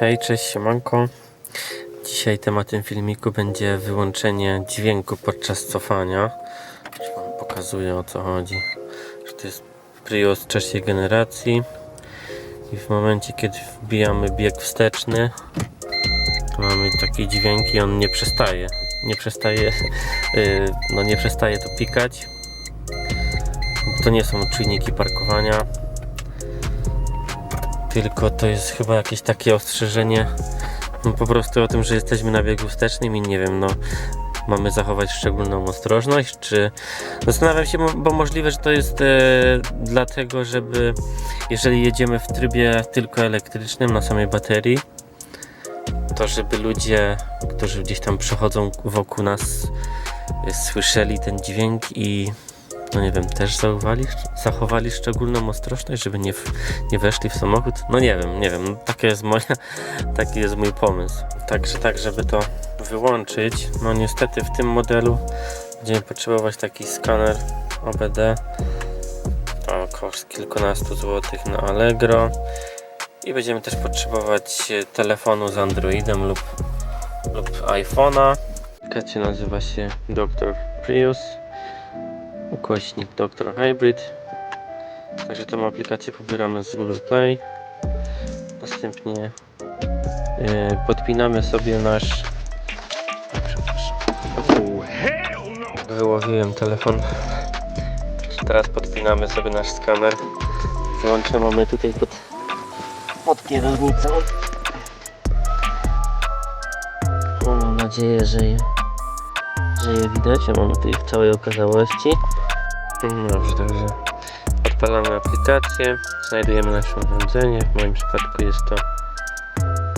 Hej, cześć, siemanko. Dzisiaj tematem filmiku będzie wyłączenie dźwięku podczas cofania. Już wam pokazuję o co chodzi. To jest Prius trzeciej generacji i w momencie kiedy wbijamy bieg wsteczny mamy taki dźwięk i on nie przestaje. Nie przestaje, yy, no nie przestaje to pikać. To nie są czujniki parkowania tylko to jest chyba jakieś takie ostrzeżenie no po prostu o tym, że jesteśmy na biegu wstecznym i nie wiem, no mamy zachować szczególną ostrożność, czy zastanawiam się, bo możliwe, że to jest e, dlatego, żeby jeżeli jedziemy w trybie tylko elektrycznym na samej baterii, to żeby ludzie, którzy gdzieś tam przechodzą wokół nas e, słyszeli ten dźwięk i no nie wiem, też zachowali, zachowali szczególną ostrożność, żeby nie, w, nie weszli w samochód. No nie wiem, nie wiem, no jest moja, taki jest mój pomysł. Także tak, żeby to wyłączyć, no niestety w tym modelu będziemy potrzebować taki skaner OBD. To koszt kilkunastu złotych na Allegro. I będziemy też potrzebować e, telefonu z Androidem lub, lub iPhone'a. Aplikacja nazywa się Dr. Prius ukośnik Dr. Hybrid. Także tą aplikację pobieramy z Google Play. Następnie e, podpinamy sobie nasz. Wyłowiłem telefon. Teraz podpinamy sobie nasz skaner. Wyłączę mamy tutaj pod, pod kierownicą. Mam nadzieję, że że je widać. Ja mamy tutaj w całej okazałości. Dobrze, odpalamy aplikację, znajdujemy nasze urządzenie, w moim przypadku jest to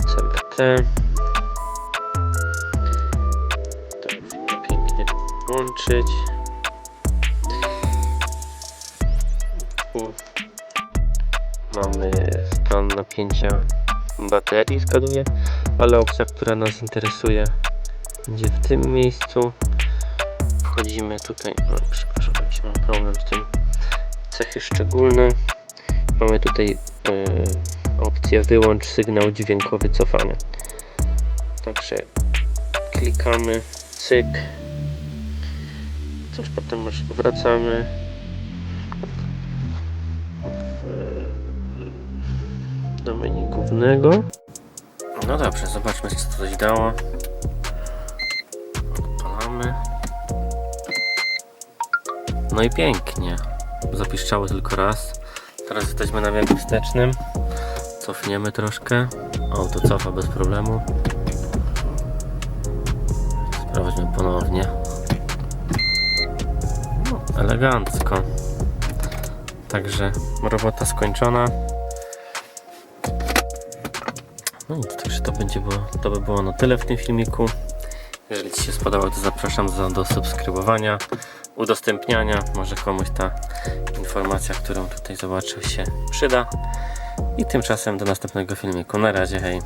CBT. To powinno pięknie włączyć. Mamy stan napięcia baterii, zgaduję, ale opcja, która nas interesuje będzie w tym miejscu wchodzimy tutaj, o, przepraszam, jakiś mam problem z tym, cechy szczególne, mamy tutaj e, opcję wyłącz sygnał dźwiękowy cofania, także klikamy, cyk, coś potem już wracamy, do menu głównego, no dobrze, zobaczmy co coś dało, odpalamy, no i pięknie. Zapiszczało tylko raz. Teraz jesteśmy na biegu wstecznym. Cofniemy troszkę. Auto cofa bez problemu. Sprawdźmy ponownie. No, elegancko. Także robota skończona. No i także to będzie było, to by było na tyle w tym filmiku. Jeżeli Ci się spodobał, to zapraszam do, do subskrybowania, udostępniania. Może komuś ta informacja, którą tutaj zobaczył, się przyda. I tymczasem do następnego filmiku. Na razie, hej.